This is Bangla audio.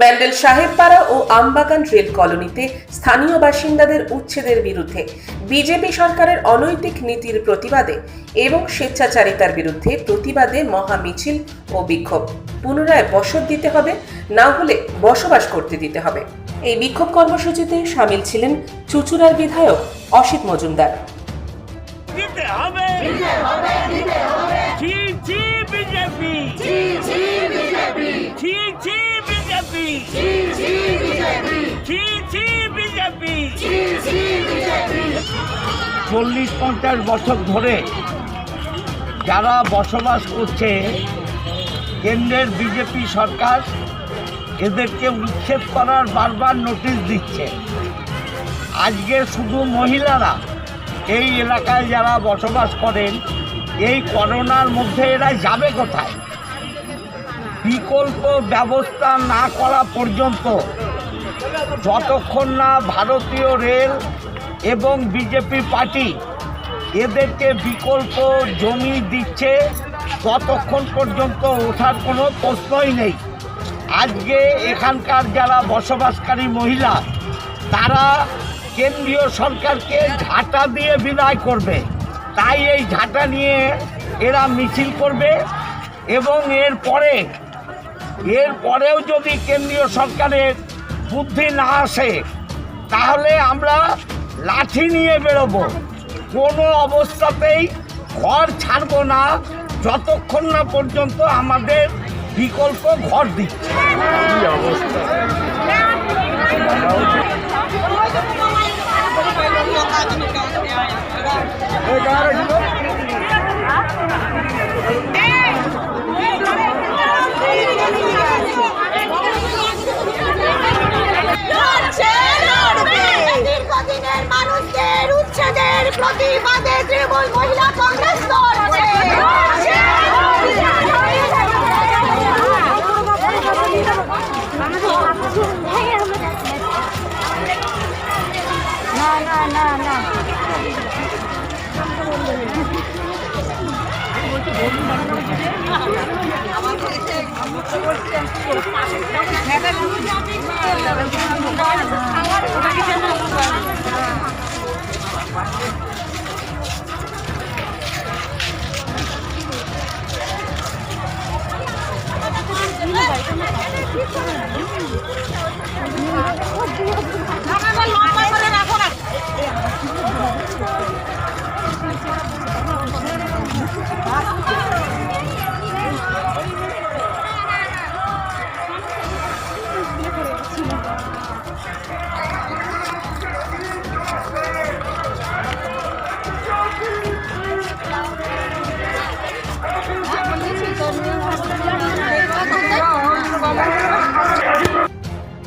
ব্যান্ডেল সাহেবপাড়া ও আমবাগান রেল কলোনিতে স্থানীয় বাসিন্দাদের উচ্ছেদের বিরুদ্ধে বিজেপি সরকারের অনৈতিক নীতির প্রতিবাদে এবং স্বেচ্ছাচারিতার বিরুদ্ধে প্রতিবাদে মহা মিছিল ও বিক্ষোভ। পুনরায় বসত দিতে হবে না হলে বসবাস করতে দিতে হবে। এই বিক্ষোভ কর্মসূচিতে সামিল ছিলেন চুচুড়ার বিধায়ক অসিত মজুমদার। দিতে হবে। ছি ছি বিজেপি। ছি ছি বিজেপি। ছি বিজেপি চল্লিশ পঞ্চাশ বছর ধরে যারা বসবাস করছে, কেন্দ্রের বিজেপি সরকার এদেরকে উচ্ছেদ করার বারবার নোটিশ দিচ্ছে। আজকে শুধু মহিলারা এই এলাকায় যারা বসবাস করেন, এই করোনার মধ্যে এরা যাবে কোথায়? বিকল্প ব্যবস্থা না করা পর্যন্ত যতক্ষণ না ভারতীয় রেল এবং বিজেপি পার্টি এদেরকে বিকল্প জমি দিচ্ছে, ততক্ষণ পর্যন্ত ওঠার কোনো প্রশ্নই নেই। আজকে এখানকার যারা বসবাসকারী মহিলা, তারা কেন্দ্রীয় সরকারকে ঝাঁটা দিয়ে বিদায় করবে। তাই এই ঝাঁটা নিয়ে এরা মিছিল করবে এবং এর পরে এর পরেও যদি কেন্দ্রীয় সরকারের বুদ্ধি না আসে তাহলে আমরা লাঠি নিয়ে বেরোবো। কোনো অবস্থাতেই ঘর ছাড়বো না যতক্ষণ না পর্যন্ত আমাদের বিকল্প ঘর দিচ্ছে। লড়ছে, প্রতিবাদে তৃণমূল মহিলা কংগ্রেস লড়ছে। না না না না Keep going.